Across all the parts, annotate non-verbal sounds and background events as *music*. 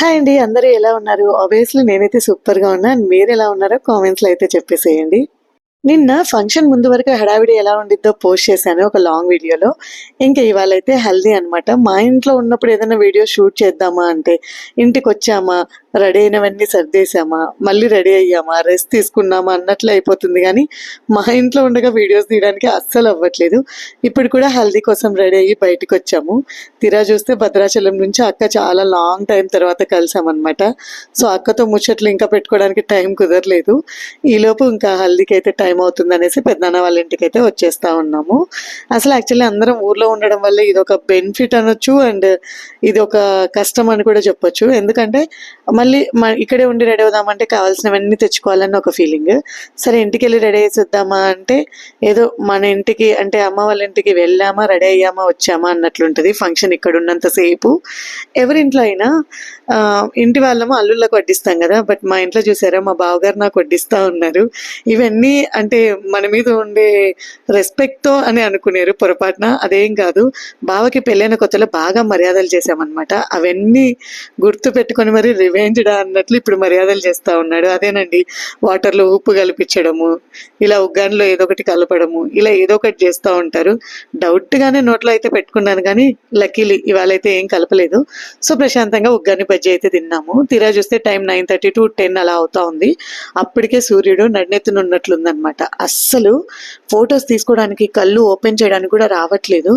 Hi అండి అందరూ ఎలా ఉన్నారు? ఆబ్వియస్లీ నేనైతే సూపర్గా ఉన్నా. మీరు ఎలా ఉన్నారో కామెంట్స్లో అయితే చెప్పేసేయండి. నిన్న ఫంక్షన్ ముందు వరకు హడావిడి ఎలా ఉండిద్దో పోస్ట్ చేశాను ఒక లాంగ్ వీడియోలో ఇంకా ఇవాళ అయితే హెల్దీ అనమాట మా ఇంట్లో ఉన్నప్పుడు ఏదైనా వీడియో షూట్ చేద్దామా అంటే ఇంటికి వచ్చామా రెడీ అయినవన్నీ సర్దేశామా మళ్ళీ రెడీ అయ్యామా రెస్ట్ తీసుకున్నామా అన్నట్లు అయిపోతుంది. కానీ మా ఇంట్లో ఉండగా వీడియోస్ తీయడానికి అస్సలు అవ్వట్లేదు. ఇప్పుడు కూడా హల్దీ కోసం రెడీ అయ్యి బయటకు వచ్చాము. తీరా చూస్తే భద్రాచలం నుంచి అక్క చాలా లాంగ్ టైం తర్వాత కలిసామన్నమాట. సో అక్కతో ముచ్చట్లు ఇంకా పెట్టుకోవడానికి టైం కుదరలేదు. ఈలోపు ఇంకా హల్దీకి అయితే టైం అవుతుంది అనేసి పెద్దనాన్న వాళ్ళ ఇంటికి అయితే వచ్చేస్తా ఉన్నాము. అసలు యాక్చువల్లీ అందరం ఊర్లో ఉండడం వల్ల ఇది ఒక బెనిఫిట్ అనొచ్చు అండ్ ఇది ఒక కష్టం అని కూడా చెప్పొచ్చు. ఎందుకంటే మళ్ళీ మ- ఇక్కడే ఉండి రెడీ అవుదామంటే కావాల్సినవన్నీ తెచ్చుకోవాలని ఒక ఫీలింగ్ సరే ఇంటికి వెళ్ళి రెడీ చేసేద్దామా అంటే ఏదో మన ఇంటికి అంటే అమ్మ వాళ్ళ ఇంటికి వెళ్ళామా రెడీ అయ్యామా వచ్చామా అన్నట్లుంటుంది. ఫంక్షన్ ఇక్కడ ఉన్నంతసేపు ఎవరింట్లో అయినా ఇంటి వాళ్ళము అల్లుళ్ళకు వడ్డిస్తాం కదా. బట్ మా ఇంట్లో చూసారా మా బావగారు నాకు వడ్డిస్తూ ఉన్నారు. ఇవన్నీ అంటే మన మీద ఉండే రెస్పెక్ట్తో అని అనుకునేరు పొరపాటున. అదేం కాదు. బావకి పెళ్ళైన కొత్తలో బాగా మర్యాదలు చేశామన్నమాట. అవన్నీ గుర్తు పెట్టుకొని మరి రివెంజ్డా అన్నట్లు ఇప్పుడు మర్యాదలు చేస్తూ ఉన్నాడు. అదేనండి వాటర్లో ఉప్పు కల్పించడము ఇలా ఉగ్గానిలో ఏదో ఒకటి కలపడము ఇలా ఏదో ఒకటి చేస్తూ ఉంటారు. డౌట్గానే నోట్లో అయితే పెట్టుకున్నాను కానీ లక్కీలీ ఇవాళ అయితే ఏం కలపలేదు. సో ప్రశాంతంగా ఉగ్గాని బజ్జీ అయితే తిన్నాము. తీరా చూస్తే time nine thirty to ten అలా అవుతా ఉంది. అప్పటికే సూర్యుడు నడినెత్తునున్నట్లుందనమాట అస్సలు ఫొటోస్ తీసుకోవడానికి కళ్ళు ఓపెన్ చేయడానికి కూడా రావట్లేదు.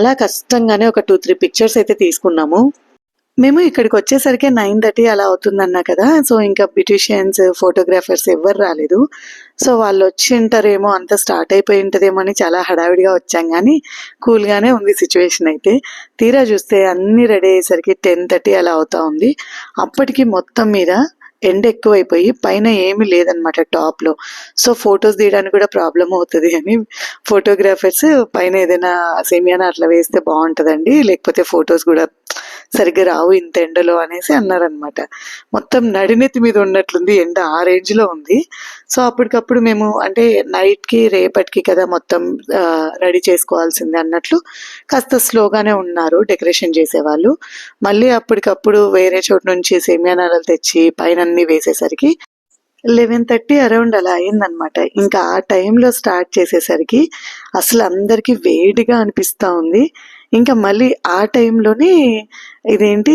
అలా కష్టంగానే ఒక టూ త్రీ పిక్చర్స్ అయితే తీసుకున్నాము. మేము ఇక్కడికి వచ్చేసరికి నైన్ థర్టీ అలా అవుతుందన్నా కదా. సో ఇంకా బ్యూటిషియన్స్ ఫోటోగ్రాఫర్స్ ఎవ్వరు రాలేదు. సో వాళ్ళు వచ్చి ఉంటారేమో అంత స్టార్ట్ అయిపోయి ఉంటుందేమో అని చాలా హడావిడిగా వచ్చాం. కానీ కూల్గానే ఉంది సిచ్యువేషన్ అయితే. తీరా చూస్తే అన్ని రెడీ అయ్యేసరికి టెన్ థర్టీ అలా అవుతా ఉంది. అప్పటికి మొత్తం మీద ఎండ ఎక్కువైపోయి పైన ఏమీ లేదనమాట టాప్లో సో ఫొటోస్ తీయడానికి కూడా ప్రాబ్లం అవుతుంది. అని ఫోటోగ్రాఫర్స్ పైన ఏదైనా సెమియానా అట్లా వేస్తే బాగుంటుందండి. లేకపోతే ఫొటోస్ కూడా సరిగ్గా రావు ఇంత ఎండలో అనేసి అన్నారనమాట మొత్తం నడినెత్తి మీద ఉన్నట్లుంది ఎండ ఆ రేంజ్లో ఉంది. సో అప్పటికప్పుడు మేము అంటే నైట్కి రేపటికి కదా మొత్తం రెడీ చేసుకోవాల్సింది అన్నట్లు కాస్త స్లోగానే ఉన్నారు డెకరేషన్ చేసేవాళ్ళు. మళ్ళీ అప్పటికప్పుడు వేరే చోటు నుంచి సేమియానాలు తెచ్చి పైన అన్ని వేసేసరికి లెవెన్ థర్టీ అరౌండ్ అలా అయిందనమాట ఇంకా ఆ టైంలో స్టార్ట్ చేసేసరికి అసలు అందరికీ వేడిగా అనిపిస్తూ ఉంది. ఇంకా మళ్ళీ ఆ టైంలోనే ఇదేంటి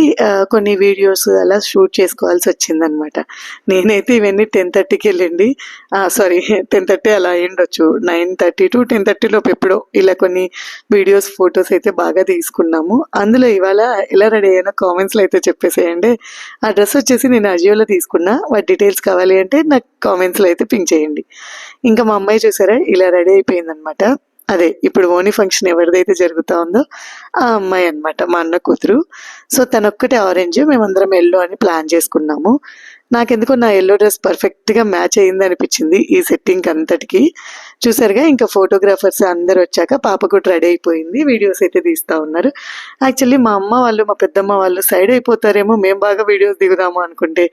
కొన్ని వీడియోస్ అలా షూట్ చేసుకోవాల్సి వచ్చిందనమాట నేనైతే ఇవన్నీ టెన్ థర్టీకి వెళ్ళండి. సారీ టెన్ థర్టీ అలా అయ్యుండొచ్చు. నైన్ థర్టీ టు టెన్ థర్టీలోపు ఎప్పుడో ఇలా కొన్ని వీడియోస్ ఫొటోస్ అయితే బాగా తీసుకున్నాము. అందులో ఇవాళ ఎలా రెడీ అయ్యానో కామెంట్స్లో అయితే చెప్పేసేయండి. ఆ డ్రెస్ వచ్చేసి నేను అజియోలో తీసుకున్నా. వాటి డీటెయిల్స్ కావాలి అంటే నాకు కామెంట్స్లో అయితే పింక్ చేయండి. ఇంకా మా అమ్మాయి చూసారా ఇలా రెడీ అయిపోయిందనమాట అదే ఇప్పుడు ఓనీ ఫంక్షన్ ఎవరిదైతే జరుగుతా ఉందో ఆ అమ్మాయి అన్నమాట మా అన్న కూతురు. సో తనొక్కటే ఆరెంజ్ మేమందరం ఎల్లో అని ప్లాన్ చేసుకున్నాము. నాకెందుకో నా ఎల్లో డ్రెస్ పర్ఫెక్ట్గా మ్యాచ్ అయ్యింది అనిపించింది ఈ సెట్టింగ్ అంతటికి. చూసారుగా ఇంకా ఫోటోగ్రాఫర్స్ అందరు వచ్చాక పాప కూడా రెడీ అయిపోయింది వీడియోస్ అయితే తీస్తూ ఉన్నారు. యాక్చువల్లీ మా అమ్మ వాళ్ళు మా పెద్దమ్మ వాళ్ళు సైడ్ అయిపోతారేమో మేము బాగా వీడియోస్ దిగుదాము అనుకుంటే.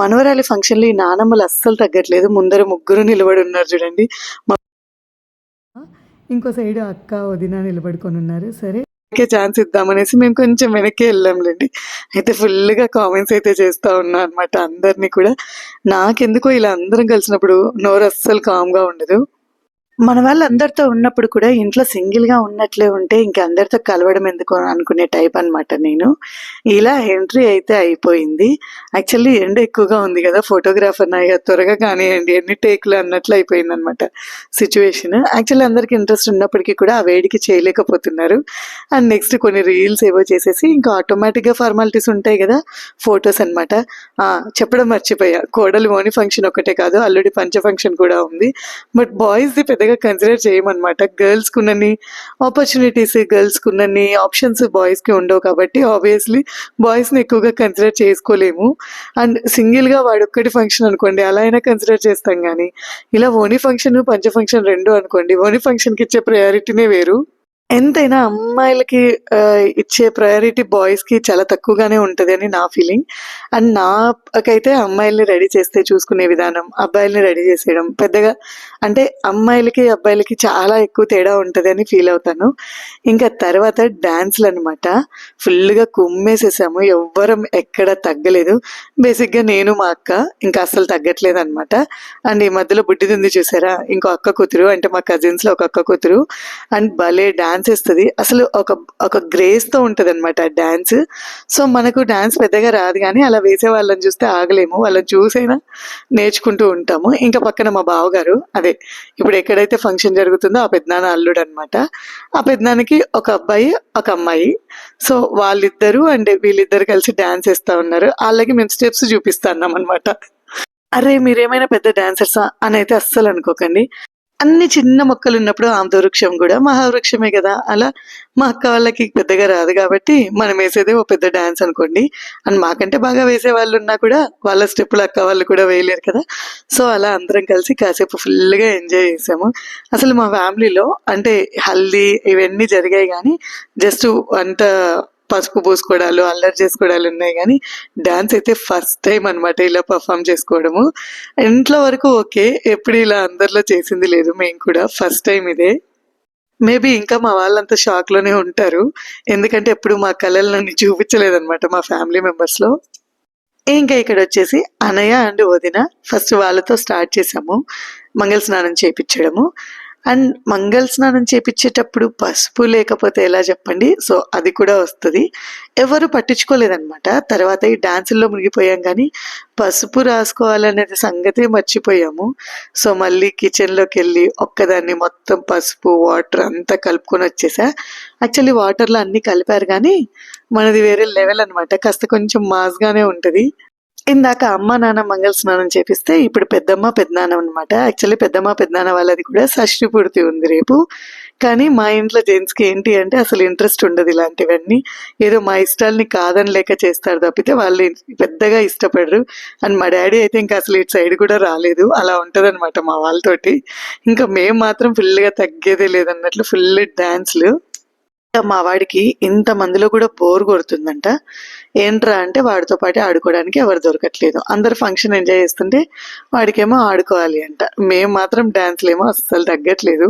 మనవరాలి ఫంక్షన్లో ఈ నానమ్మలు అస్సలు తగ్గట్లేదు ముందర ముగ్గురు నిలబడి ఉన్నారు చూడండి. మా ఇంకో సైడ్ అక్క వదిన నిలబడుకొని ఉన్నారు. సరే. ఛాన్స్ ఇద్దామనేసి మేము కొంచెం వెనక్కి వెళ్ళాంలేండి. అయితే ఫుల్గా కామెంట్స్ అయితే చేస్తూ ఉన్నా అనమాట అందరినీ కూడా. నాకెందుకో ఇలా అందరం కలిసినప్పుడు నోరు అస్సలు కామ్గా ఉండదు. మన వాళ్ళందరితో ఉన్నప్పుడు కూడా ఇంట్లో సింగిల్గా ఉన్నట్లే ఉంటే ఇంకా అందరితో కలవడం ఎందుకు అనుకునే టైప్ అన్నమాట నేను. ఇలా ఎంట్రీ అయితే అయిపోయింది. యాక్చువల్లీ ఎండ ఎక్కువగా ఉంది కదా ఫోటోగ్రాఫర్ నాయ త్వరగా కానివ్వండి ఎన్ని టేకులు అన్నట్లు అయిపోయింది అనమాట సిచ్యువేషన్. యాక్చువల్లీ అందరికి ఇంట్రెస్ట్ ఉన్నప్పటికీ కూడా ఆ వేడికి చేయలేకపోతున్నారు. అండ్ నెక్స్ట్ కొన్ని రీల్స్ ఏవో చేసేసి ఇంకా ఆటోమేటిక్గా ఫార్మాలిటీస్ ఉంటాయి కదా ఫొటోస్ అనమాట చెప్పడం మర్చిపోయా. కోడలి ఓని ఫంక్షన్ ఒకటే కాదు అల్లుడి పంచ ఫంక్షన్ కూడా ఉంది. బట్ బాయ్స్ది పెద్దగా కన్సిడర్ చేయమన్నమాట. గర్ల్స్కి ఉన్నన్ని ఆపర్చునిటీస్ గర్ల్స్కి ఉన్నన్ని ఆప్షన్స్ బాయ్స్కి ఉండవు కాబట్టి ఆబ్వియస్లీ బాయ్స్ని ఎక్కువగా కన్సిడర్ చేసుకోలేము. అండ్ సింగిల్గా వాడొక్కటి ఫంక్షన్ అనుకోండి అలా అయినా కన్సిడర్ చేస్తాం కానీ ఇలా ఓని ఫంక్షన్ పంచ ఫంక్షన్ రెండు అనుకోండి ఓని ఫంక్షన్కి ఇచ్చే ప్రయారిటీనే వేరు. ఎంతైనా అమ్మాయిలకి ఇచ్చే ప్రయారిటీ బాయ్స్‌కి చాలా తక్కువగానే ఉంటదని నా ఫీలింగ్. అండ్ నాకైతే అమ్మాయిల్ని రెడీ చేస్తే చూసుకునే విధానం, అబ్బాయిల్ని రెడీ చేసేయడం పెద్దగా అంటే అమ్మాయిలకి, అబ్బాయిలకి చాలా ఎక్కువ తేడా ఉంటదని ఫీల్ అవుతాను. ఇంకా తర్వాత డాన్స్‌లనమాట. ఫుల్‌గా కుమ్మేసేసాము. ఎవ్వరం ఎక్కడ తగ్గలేదు. బేసిక్‌గా నేను, మా అక్క ఇంకా అస్సలు తగ్గట్లేదు అనమాట అండ్ ఈ మధ్యలో బుడ్డిది ఉంది చూసారా? ఇంకో అక్క కూతురు అంటే మా కజిన్స్‌లో ఒక అక్క కూతురు అండ్ భలే డాన్స్ వేస్తుంది అసలు ఒక ఒక గ్రేస్‌తో ఉంటుంది అనమాట డాన్స్. సో, మనకు డాన్స్ పెద్దగా రాదు కానీ అలా వేసే వాళ్ళని చూస్తే ఆగలేము. వాళ్ళని చూసైనా నేర్చుకుంటూ ఉంటాము. ఇంకా పక్కన మా బావగారు అదే ఇప్పుడు ఎక్కడైతే ఫంక్షన్ జరుగుతుందో ఆ పెదనాన్న అల్లుడనమాట. ఆ పెదనాన్నకి ఒక అబ్బాయి, ఒక అమ్మాయి. సో, వాళ్ళిద్దరూ అండ్ వీళ్ళిద్దరు కలిసి డాన్స్ వేస్తూ ఉన్నారు. వాళ్ళకి మేము స్టెప్స్ చూపిస్తన్నామనమాట. అరే! మీరేమైనా పెద్ద డాన్సర్సా అయితే అస్సలు అనుకోకండి. అన్ని చిన్న మొక్కలు ఉన్నప్పుడు ఆమ్దవృక్షం కూడా మహావృక్షమే కదా అలా మా అక్క వాళ్ళకి పెద్దగా రాదు కాబట్టి మనం వేసేదే ఓ పెద్ద డాన్స్ అనుకోండి. అండ్ మాకంటే బాగా వేసే వాళ్ళు ఉన్నా కూడా వాళ్ళ స్టెప్పులు అక్క వాళ్ళు కూడా వేయలేరు కదా! సో, అలా అందరం కలిసి కాసేపు ఫుల్‌గా ఎంజాయ్ చేసాము. అసలు మా ఫ్యామిలీలో అంటే హల్దీ ఇవన్నీ జరిగాయి కానీ జస్ట్ అంత పసుపు పూసుకోవడాలు, అల్లరి చేసుకోవడాలు ఉన్నాయి కానీ డాన్స్ అయితే ఫస్ట్ టైం అనమాట ఇలా పర్ఫామ్ చేసుకోవడము. ఇంట్లో వరకు ఓకే. ఎప్పుడు ఇలా అందరిలో చేసింది లేదు మేము కూడా. ఫస్ట్ టైం ఇదే. మేబీ ఇంకా మా వాళ్ళంతా షాక్‌లోనే ఉంటారు. ఎందుకంటే ఎప్పుడు మా కళలను చూపించలేదనమాట మా ఫ్యామిలీ మెంబర్స్‌లో. ఇంకా ఇక్కడ వచ్చేసి అనయ అండ్ వదిన ఫస్ట్ వాళ్ళతో స్టార్ట్ చేసాము. మంగళ స్నానం చేయించడము అండ్ మంగళ స్నానం చేపించేటప్పుడు పసుపు లేకపోతే ఎలా చెప్పండి? సో, అది కూడా వస్తుంది ఎవరు పట్టించుకోలేదనమాట. తర్వాత ఈ డాన్సుల్లో మునిగిపోయాం కానీ పసుపు రాసుకోవాలనేది సంగతే మర్చిపోయాము. సో, మళ్ళీ కిచెన్లోకి వెళ్ళి ఒక్కదాన్ని మొత్తం పసుపు, వాటర్ అంతా కలుపుకొని వచ్చేసా యాక్చువల్లీ వాటర్‌లో అన్నీ కలిపారు కానీ మనది వేరే లెవెల్ అనమాట. కాస్త కొంచెం మాస్‌గానే ఉంటుంది ఇందాక అమ్మ, నాన్న మంగళ స్నానం చేపిస్తే ఇప్పుడు పెద్దమ్మ, పెదనాన్న అనమాట. యాక్చువల్లీ పెద్దమ్మ, పెద్దనాన్న వాళ్ళది కూడా షష్టి పూర్తి ఉంది రేపు. కానీ మా ఇంట్లో జెంట్స్‌కి ఏంటి అంటే అసలు ఇంట్రెస్ట్ ఉండదు ఇలాంటివన్నీ. ఏదో మా ఇష్టాలని కాదని లేక చేస్తారు తప్పితే వాళ్ళు పెద్దగా ఇష్టపడరు. అండ్ మా డాడీ అయితే ఇంకా అసలు ఇటు సైడ్ కూడా రాలేదు. అలా ఉంటుందన్నమాట మా వాళ్ళతోటి. ఇంకా మేము మాత్రం ఫుల్‌గా తగ్గేదే లేదన్నట్లు ఫుల్ డ్యాన్స్లు మా వాడికి ఇంత మందిలో కూడా బోర్ కొడుతుందంట. ఏంట్రా అంటే వాడితో పాటు ఆడుకోవడానికి ఎవరు దొరకట్లేదు. అందరు ఫంక్షన్ ఎంజాయ్ చేస్తుంటే వాడికేమో ఆడుకోవాలి అంట. మేము మాత్రం డాన్స్‌లేమో అస్సలు తగ్గట్లేదు.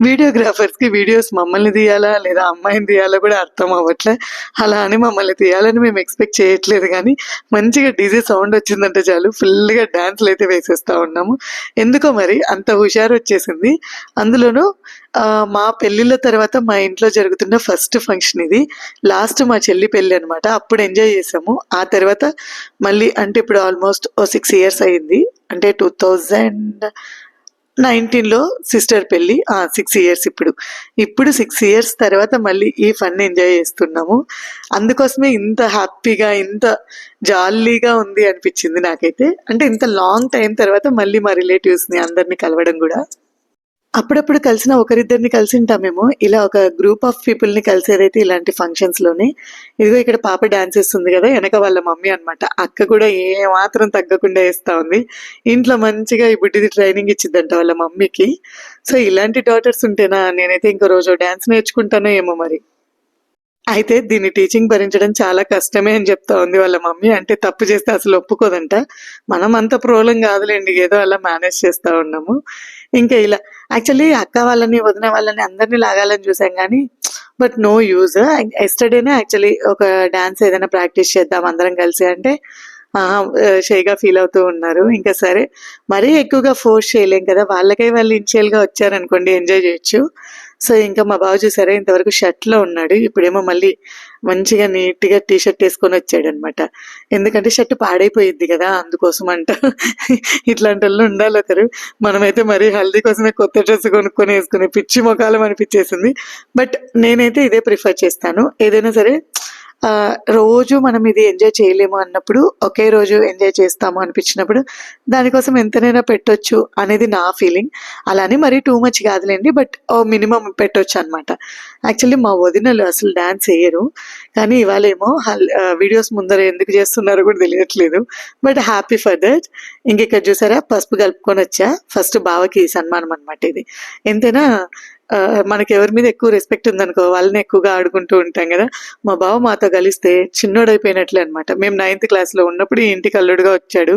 వీడియోగ్రాఫర్స్‌కి వీడియోస్ మమ్మల్ని తీయాలా? లేదా అమ్మాయిని తీయాలా కూడా అర్థం అవ్వట్లే. అలా అని మమ్మల్ని తీయాలని మేము ఎక్స్‌పెక్ట్ చేయట్లేదు కానీ మంచిగా డీజే సౌండ్ వచ్చిందంటే చాలు ఫుల్‌గా డ్యాన్స్లు అయితే వేసేస్తా ఉన్నాము. ఎందుకో మరి అంత హుషారు వచ్చేసింది అందులోనూ మా పెళ్ళిళ్ళ తర్వాత మా ఇంట్లో జరుగుతున్న ఫస్ట్ ఫంక్షన్ ఇది. లాస్ట్ మా చెల్లి పెళ్ళి అనమాట. అప్పుడు ఎంజాయ్ చేసాము. ఆ తర్వాత మళ్ళీ అంటే ఇప్పుడు ఆల్మోస్ట్ ఓ సిక్స్ ఇయర్స్ అయింది. అంటే టూ థౌజండ్ 2019లో సిస్టర్ పెళ్ళి ఆ! 6 ఇయర్స్ ఇప్పుడు. ఇప్పుడు సిక్స్ ఇయర్స్ తర్వాత మళ్ళీ ఈ ఫన్ ఎంజాయ్ చేస్తున్నాము. అందుకోసమే ఇంత హ్యాపీగా, ఇంత జాలీగా ఉంది అనిపించింది నాకైతే. అంటే ఇంత లాంగ్ టైం తర్వాత మళ్ళీ మా రిలేటివ్స్‌ని అందరిని కలవడం కూడా అప్పుడప్పుడు కలిసిన ఒకరిద్దరిని కలిసి ఉంటామేమో ఇలా ఒక గ్రూప్ ఆఫ్ పీపుల్‌ని కలిసేదైతే ఇలాంటి ఫంక్షన్స్‌లోనే. ఇదిగో ఇక్కడ పాప డాన్స్ వేస్తుంది కదా వెనక వాళ్ళ మమ్మీ అనమాట. అక్క కూడా ఏమాత్రం తగ్గకుండా వేస్తూ ఉంది. ఇంట్లో మంచిగా ఈ బుడ్డిది ట్రైనింగ్ ఇచ్చిద్దంట వాళ్ళ మమ్మీకి. సో, ఇలాంటి డాటర్స్ ఉంటేనా నేనైతే ఇంకో రోజు డాన్స్ నేర్చుకుంటానో ఏమో మరి. అయితే దీన్ని టీచింగ్ భరించడం చాలా కష్టమే అని చెప్తా ఉంది వాళ్ళ మమ్మీ. అంటే తప్పు చేస్తే అసలు ఒప్పుకోదంట. మనం అంత ప్రోలం కాదులేండి ఏదో అలా మేనేజ్ చేస్తా ఉన్నాము. ఇంకా ఇలా యాక్చువల్లీ అక్క వాళ్ళని, వదిన వాళ్ళని అందరిని లాగాలని చూసాం కానీ బట్ నో యూజ్. ఎస్టర్డేనే యాక్చువల్లీ ఒక డాన్స్ ఏదైనా ప్రాక్టీస్ చేద్దాం అందరం కలిసి అంటే uh, షైగా ఫీల్ అవుతూ ఉన్నారు. ఇంకా సరే మరీ ఎక్కువగా ఫోర్స్ చేయలేం కదా! వాళ్ళకై వాళ్ళు ఇన్షియల్గా వచ్చారనుకోండి ఎంజాయ్ చేయొచ్చు. సో, ఇంకా మా బావ చూసారా ఇంతవరకు షర్ట్‌లో ఉన్నాడు. ఇప్పుడేమో మళ్ళీ మంచిగా నీట్‌గా టీ షర్ట్ అనమాట ఎందుకంటే షర్ట్ పాడైపోయింది కదా అందుకోసం అంట *laughs* ఇట్లాంటి వాళ్ళు ఉండాలి ఉండాలొకరు. మనమైతే మరీ హల్దీ కోసమే కొత్త డ్రెస్ కొనుక్కొని ఏసుకునే పిచ్చి మొఖాలం అనిపిచ్చేసింది. బట్ నేనైతే ఇదే ప్రిఫర్ చేస్తాను. ఏదైనా సరే రోజు మనం ఇది ఎంజాయ్ చేయలేము అన్నప్పుడు ఒకే రోజు ఎంజాయ్ చేస్తాము అనిపించినప్పుడు దానికోసం ఎంతనైనా పెట్టొచ్చు అనేది నా ఫీలింగ్. అలా అని మరీ టూ మచ్ కాదులేండి బట్ ఓ మినిమమ్ పెట్టొచ్చనమాట. యాక్చువల్లీ మా వదినలు అసలు డాన్స్ వేయరు కానీ ఇవాళేమో హల్ వీడియోస్ ముందర ఎందుకు చేస్తున్నారో కూడా తెలియట్లేదు. But happy for that. ఇంకిక్కడ చూసారా పసుపు కలుపుకొని వచ్చా ఫస్ట్ బావకి సన్మానం అనమాట ఇది. ఎంతైనా మనకి ఎవరి మీద ఎక్కువ రెస్పెక్ట్ ఉందనుకో వాళ్ళని ఎక్కువగా ఆడుకుంటూ ఉంటాం కదా మా బావ మాతో కలిస్తే చిన్నోడైపోయినట్లే అనమాట. మేము నైన్త్ క్లాస్‌లో ఉన్నప్పుడు ఇంటికి అల్లుడుగా వచ్చాడు.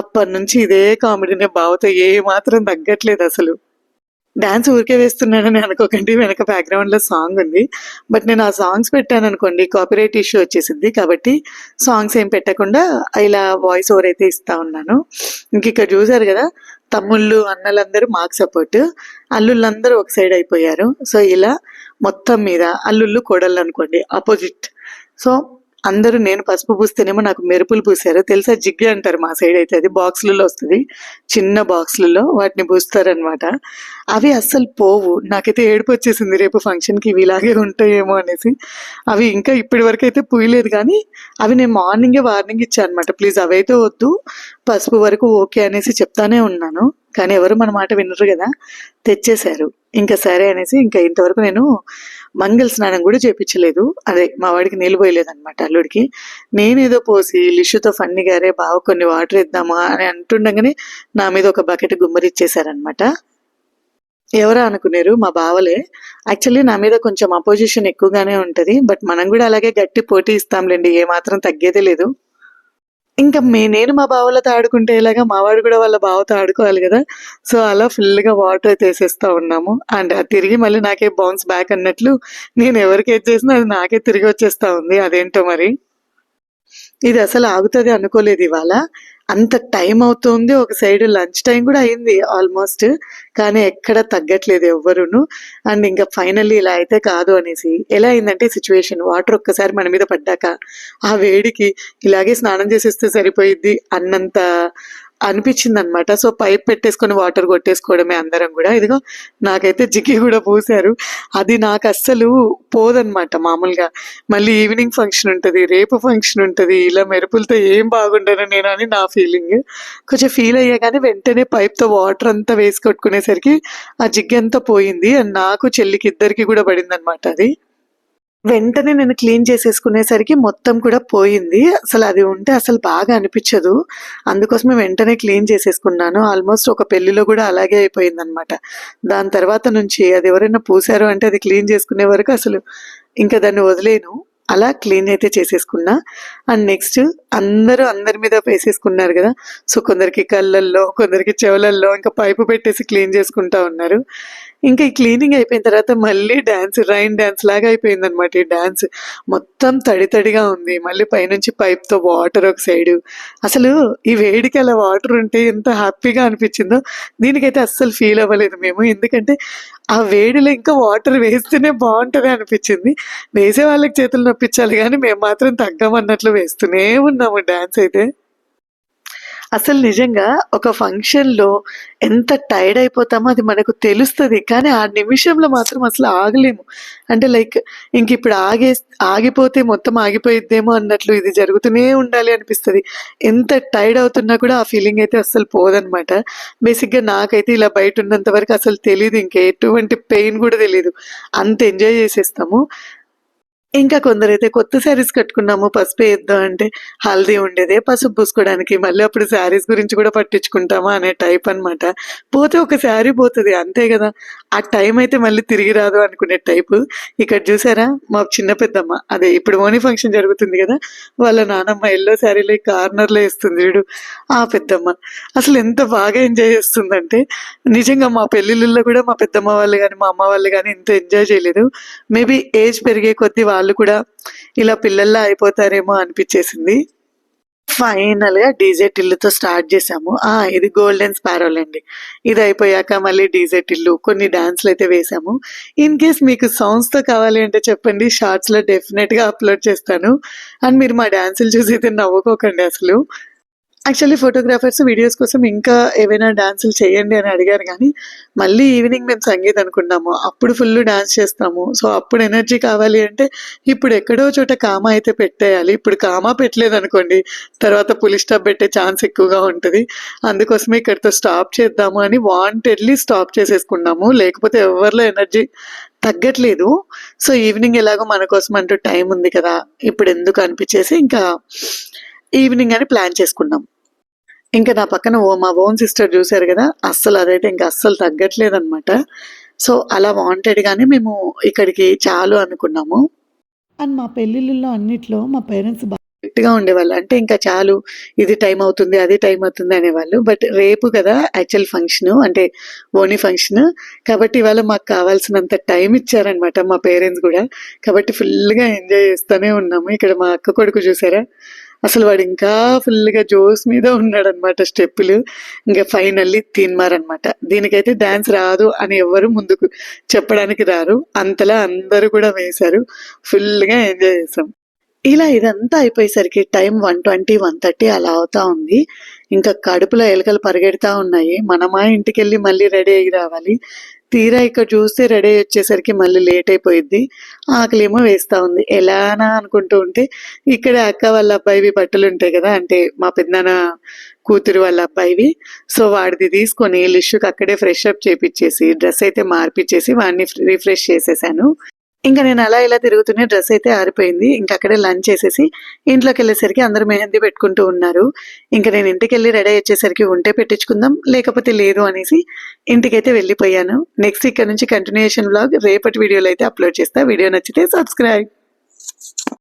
అప్పటినుంచి ఇదే కామెడీనే బావతో ఏ మాత్రం తగ్గట్లేదు అసలు డాన్స్ ఊరికే వేస్తున్నానని అనుకోకండి. వెనక బ్యాక్‌గ్రౌండ్‌లో సాంగ్ ఉంది. బట్ నేను ఆ సాంగ్స్ పెట్టాను అనుకోండి కాపీరైట్ ఇష్యూ వచ్చేసింది కాబట్టి సాంగ్స్ ఏం పెట్టకుండా ఇలా వాయిస్ ఓవర్ అయితే ఇస్తా ఉన్నాను. ఇంక ఇక్కడ చూసారు కదా తమ్ముళ్ళు, అన్నలందరూ మాకు సపోర్ట్. అల్లుళ్ళందరూ ఒక సైడ్ అయిపోయారు. సో, ఇలా మొత్తం మీద అల్లుళ్ళు, కోడళ్ళనుకోండి ఆపోజిట్ సో, అందరూ నేను పసుపు పూస్తేనేమో నాకు మెరుపులు పూసారు. తెలుసా జిగ్గి అంటారు మా సైడ్ అయితే అది బాక్సులలో వస్తుంది చిన్న బాక్సులలో వాటిని పూస్తారనమాట. అవి అస్సలు పోవు. నాకైతే ఏడుపొచ్చేసింది రేపు ఫంక్షన్‌కి ఇవి ఇలాగే ఉంటాయేమో అనేసి. అవి ఇంకా ఇప్పటి వరకైతే పూయలేదు కానీ అవి నేను మార్నింగే వార్నింగ్ ఇచ్చా అనమాట. ప్లీజ్ అవైతే వద్దు. పసుపు వరకు ఓకే అనేసి చెప్తానే ఉన్నాను. కానీ ఎవరు మన మాట వినరు కదా తెచ్చేశారు. ఇంకా సరే అనేసి ఇంకా ఇంతవరకు నేను మంగళ స్నానం కూడా చేపించలేదు అదే మా వాడికి నీళ్ళు పోయలేదనమాట అల్లుడికి. నేనేదో పోసి లిషుతో ఫన్నీగారే బావ కొన్ని వాటర్ ఇద్దామా" అని అంటుండగానే నా మీద ఒక బకెట్ గుమ్మరిచ్చేశారనమాట. ఎవరా అనుకున్నారు మా బావలే. యాక్చువల్లీ నా మీద కొంచెం అపోజిషన్ ఎక్కువగానే ఉంటది. బట్ మనం కూడా అలాగే గట్టి పోటీ ఇస్తాంలేండి ఏమాత్రం తగ్గేదే లేదు. ఇంకా మే నేను మా బావలతో ఆడుకుంటే ఎలాగా మావాడు కూడా వాళ్ళ బావతో ఆడుకోవాలి కదా సో, అలా ఫుల్‌గా వాటర్ అయితే వేసేస్తూ ఉన్నాము. అండ్ అది తిరిగి మళ్ళీ నాకే బౌన్స్ బ్యాక్ అన్నట్లు నేను ఎవరికి ఏది చేసినా అది నాకే తిరిగి వచ్చేస్తా ఉంది. అదేంటో మరి. ఇది అసలు ఆగుతుంది అనుకోలేదు ఇవాళ. అంత టైం అవుతుంది. ఒక సైడ్ లంచ్ టైం కూడా అయింది ఆల్‌మోస్ట్. కానీ ఎక్కడ తగ్గట్లేదు ఎవ్వరును. అండ్ ఇంకా ఫైనల్లీ ఇలా అయితే కాదు అనేసి ఎలా అయిందంటే సిచ్యువేషన్ వాటర్ ఒక్కసారి మన మీద పడ్డాక ఆ వేడికి ఇలాగే స్నానం చేసేస్తే సరిపోయిద్ది అన్నంత అనిపించింది అనమాట సో, పైప్ పెట్టేసుకొని వాటర్ కొట్టేసుకోవడమే అందరం కూడా ఇదిగో నాకైతే జిగ్గి కూడా పోసారు అది నాకు అస్సలు పోదనమాట మామూలుగా. మళ్ళీ ఈవినింగ్ ఫంక్షన్ ఉంటుంది రేపు ఫంక్షన్ ఉంటుంది ఇలా మెరుపులతో ఏం బాగుండను నేను అని నా ఫీలింగ్. కొంచెం ఫీల్ అయ్యా కానీ వెంటనే పైప్‌తో వాటర్ అంతా వేసి కొట్టుకునేసరికి ఆ జిగ్గంతా పోయింది. అండ్ నాకు, చెల్లికి ఇద్దరికి కూడా పడింది పడిందనమాట అది. వెంటనే నేను క్లీన్ చేసేసుకునేసరికి మొత్తం కూడా పోయింది. అసలు అది ఉంటే అసలు బాగా అనిపించదు అందుకోసమే వెంటనే క్లీన్ చేసేసుకున్నాను. ఆల్‌మోస్ట్ ఒక పెళ్ళిలో కూడా అలాగే అయిపోయిందనమాట. దాని తర్వాత నుంచి అది ఎవరైనా పూసారు అంటే అది క్లీన్ చేసుకునే వరకు అసలు ఇంకా దాన్ని వదిలేను అలా క్లీన్ అయితే చేసేసుకున్నా. అండ్ నెక్స్ట్ అందరూ అందరి మీద వేసేసుకున్నారు కదా సో, కొందరికి కళ్ళల్లో, కొందరికి చెవులల్లో ఇంకా పైపు పెట్టేసి క్లీన్ చేసుకుంటా ఉన్నారు. ఇంకా ఈ క్లీనింగ్ అయిపోయిన తర్వాత మళ్ళీ డాన్స్ రైన్ డాన్స్ లాగా అయిపోయిందనమాట ఈ డాన్స్. మొత్తం తడి తడిగా ఉంది. మళ్ళీ పైనుంచి పైప్‌తో వాటర్ ఒక సైడు. అసలు ఈ వేడికి అలా వాటర్ ఉంటే ఎంత హ్యాపీగా అనిపించిందో దీనికైతే అస్సలు ఫీల్ అవ్వలేదు మేము. ఎందుకంటే ఆ వేడిలో ఇంకా వాటర్ వేస్తేనే బాగుంటుంది అనిపించింది వేసే వాళ్ళకి చేతులు నొప్పించాలి కానీ మేము మాత్రం తగ్గమన్నట్లు వేస్తూనే ఉన్నాము డాన్స్ అయితే. అసలు నిజంగా ఒక ఫంక్షన్‌లో ఎంత టైర్డ్ అయిపోతామో అది మనకు తెలుస్తుంది కానీ ఆ నిమిషంలో మాత్రం అసలు ఆగలేము. అంటే లైక్ ఇంకిప్పుడు ఆగే ఆగిపోతే మొత్తం ఆగిపోయిద్దేమో అన్నట్లు ఇది జరుగుతూనే ఉండాలి అనిపిస్తుంది ఎంత టైర్డ్ అవుతున్నా కూడా ఆ ఫీలింగ్ అయితే అస్సలు పోదనమాట. బేసిక్‌గా నాకైతే ఇలా బయట ఉన్నంత వరకు అసలు తెలియదు ఇంకా ఎటువంటి పెయిన్ కూడా తెలియదు అంత ఎంజాయ్ చేసేస్తాము. ఇంకా కొందరైతే కొత్త శారీస్ కట్టుకున్నాము పసుపు వేద్దాం అంటే హల్దీ ఉండేదే పసుపు పూసుకోవడానికి. మళ్ళీ అప్పుడు శారీస్ గురించి కూడా పట్టించుకుంటామా అనే టైప్ అనమాట. పోతే ఒక శారీ పోతది అంతే కదా ఆ టైం అయితే మళ్ళీ తిరిగి రాదు అనుకునే టైపు. ఇక్కడ చూసారా మా చిన్న పెద్దమ్మ అదే ఇప్పుడు ఓనీ ఫంక్షన్ జరుగుతుంది కదా వాళ్ళ నానమ్మ ఎల్లో శారీలో కార్నర్‌లో వేస్తుంది వీడు ఆ పెద్దమ్మ. అసలు ఎంత బాగా ఎంజాయ్ చేస్తుందంటే నిజంగా మా పెళ్ళిళ్ళల్లో కూడా మా పెద్దమ్మ వాళ్ళు కానీ మా అమ్మ వాళ్ళు కానీ ఇంత ఎంజాయ్ చేయలేదు. మేబీ ఏజ్ పెరిగే కొద్దీ వాళ్ళు కూడా ఇలా పిల్లల్లా అయిపోతారేమో అనిపించేసింది అనిపిచ్చేసింది. ఫైనల్‌గా డీజే టిల్లుతో స్టార్ట్ చేసాము ఆ! ఇది గోల్డెన్ స్పారోల్ అండి ఇది అయిపోయాక మళ్ళీ డీజే టిల్లు కొన్ని డాన్స్‌లయితే వేసాము ఇన్ కేస్ మీకు సౌండ్స్‌తో కావాలి అంటే చెప్పండి షార్ట్స్‌లో డెఫినెట్‌గా అప్‌లోడ్ చేస్తాను. అండ్ మీరు మా డాన్సులు అయితే నవ్వుకోకండి అసలు. యాక్చువల్లీ ఫోటోగ్రాఫర్స్ వీడియోస్ కోసం ఇంకా ఏవైనా డాన్సులు చేయండి అని అడిగారు కానీ మళ్ళీ ఈవినింగ్ మేము సంగీత్ అనుకున్నాము. అప్పుడు ఫుల్ డాన్స్ చేస్తాము. సో, అప్పుడు ఎనర్జీ కావాలి అంటే ఇప్పుడు ఎక్కడో చోట కామా అయితే పెట్టేయాలి. ఇప్పుడు కామా పెట్టలేదనుకోండి తర్వాత పులి స్టాప్ పెట్టే ఛాన్స్ ఎక్కువగా ఉంటుంది అందుకోసమే ఇక్కడితో స్టాప్ చేద్దాము అని వాంటెడ్‌లీ స్టాప్ చేసేసుకున్నాము. లేకపోతే ఎవరిలో ఎనర్జీ తగ్గట్లేదు. సో, ఈవినింగ్ ఎలాగో మన కోసం అంటూ టైం ఉంది కదా! ఇప్పుడు ఎందుకు అనిపించేసి ఇంకా ఈవినింగ్ అని ప్లాన్ చేసుకున్నాం. ఇంకా నా పక్కన ఓ మా ఓన్ సిస్టర్ చూశారు కదా అస్సలు అదైతే ఇంకా అస్సలు తగ్గట్లేదనమాట. సో అలా వాంటెడ్‌గానే మేము ఇక్కడికి చాలు అనుకున్నాము. అండ్ మా పెళ్ళిళ్ళలో అన్నిట్లో మా పేరెంట్స్ బా ఉండేవాళ్ళు. అంటే ఇంకా చాలు ఇది టైం అవుతుంది, అది టైం అవుతుంది అనేవాళ్ళు. బట్ రేపు కదా యాక్చువల్ ఫంక్షన్ అంటే ఓని ఫంక్షన్ కాబట్టి ఇవాళ మాకు కావాల్సినంత టైం ఇచ్చారనమాట మా పేరెంట్స్ కూడా కాబట్టి ఫుల్‌గా ఎంజాయ్ చేస్తూనే ఉన్నాము. ఇక్కడ మా అక్క కొడుకు చూసారా? అసలు వాడు ఇంకా ఫుల్‌గా జోస్ మీద ఉన్నాడనమాట స్టెప్పులు. ఇంకా ఫైనల్లీ తీన్మారనమాట. దీనికైతే డాన్స్ రాదు అని ఎవరు ముందుకు చెప్పడానికి రారు. అంతలా అందరూ కూడా వేశారు. ఫుల్‌గా ఎంజాయ్ చేసాం. ఇలా ఇదంతా అయిపోయేసరికి టైం 1:20, 1:30 అలా అవుతా ఉంది. ఇంకా కడుపులో ఎలకలు పరిగెడతా ఉన్నాయి. మనమా ఇంటికెళ్ళి మళ్ళీ రెడీ అయ్యి రావాలి. తీరా ఇక్కడ చూస్తే రెడీ వచ్చేసరికి మళ్ళీ లేట్ అయిపోయిద్ది. ఆకలేమో వేస్తా ఉంది. ఎలానా అనుకుంటూ ఉంటే ఇక్కడ అక్క వాళ్ళ అబ్బాయివి బట్టలు ఉంటాయి కదా అంటే మా పెదనాన్న కూతురు వాళ్ళ అబ్బాయివి. సో వాడిది తీసుకొని లిష్యుకి అక్కడే ఫ్రెష్ అప్ చేపిచ్చేసి డ్రెస్ అయితే మార్పిచ్చేసి వాడిని రిఫ్రెష్ చేసేసాను. ఇంకా నేను అలా ఇలా తిరుగుతూనే డ్రెస్ అయితే ఆరిపోయింది. ఇంకా అక్కడే లంచ్ చేసేసి ఇంట్లోకి వెళ్ళేసరికి అందరూ మెహందీ పెట్టుకుంటూ ఉన్నారు. ఇంక నేను ఇంటికెళ్ళి రెడీ వచ్చేసరికి ఉంటే పెట్టించుకుందాం లేకపోతే లేదు అనేసి ఇంటికైతే వెళ్ళిపోయాను. నెక్స్ట్ ఇక్కడ నుంచి కంటిన్యూషన్ బ్లాగ్ రేపటి వీడియోలో అయితే అప్లోడ్ చేస్తా. వీడియో నచ్చితే సబ్స్క్రైబ్.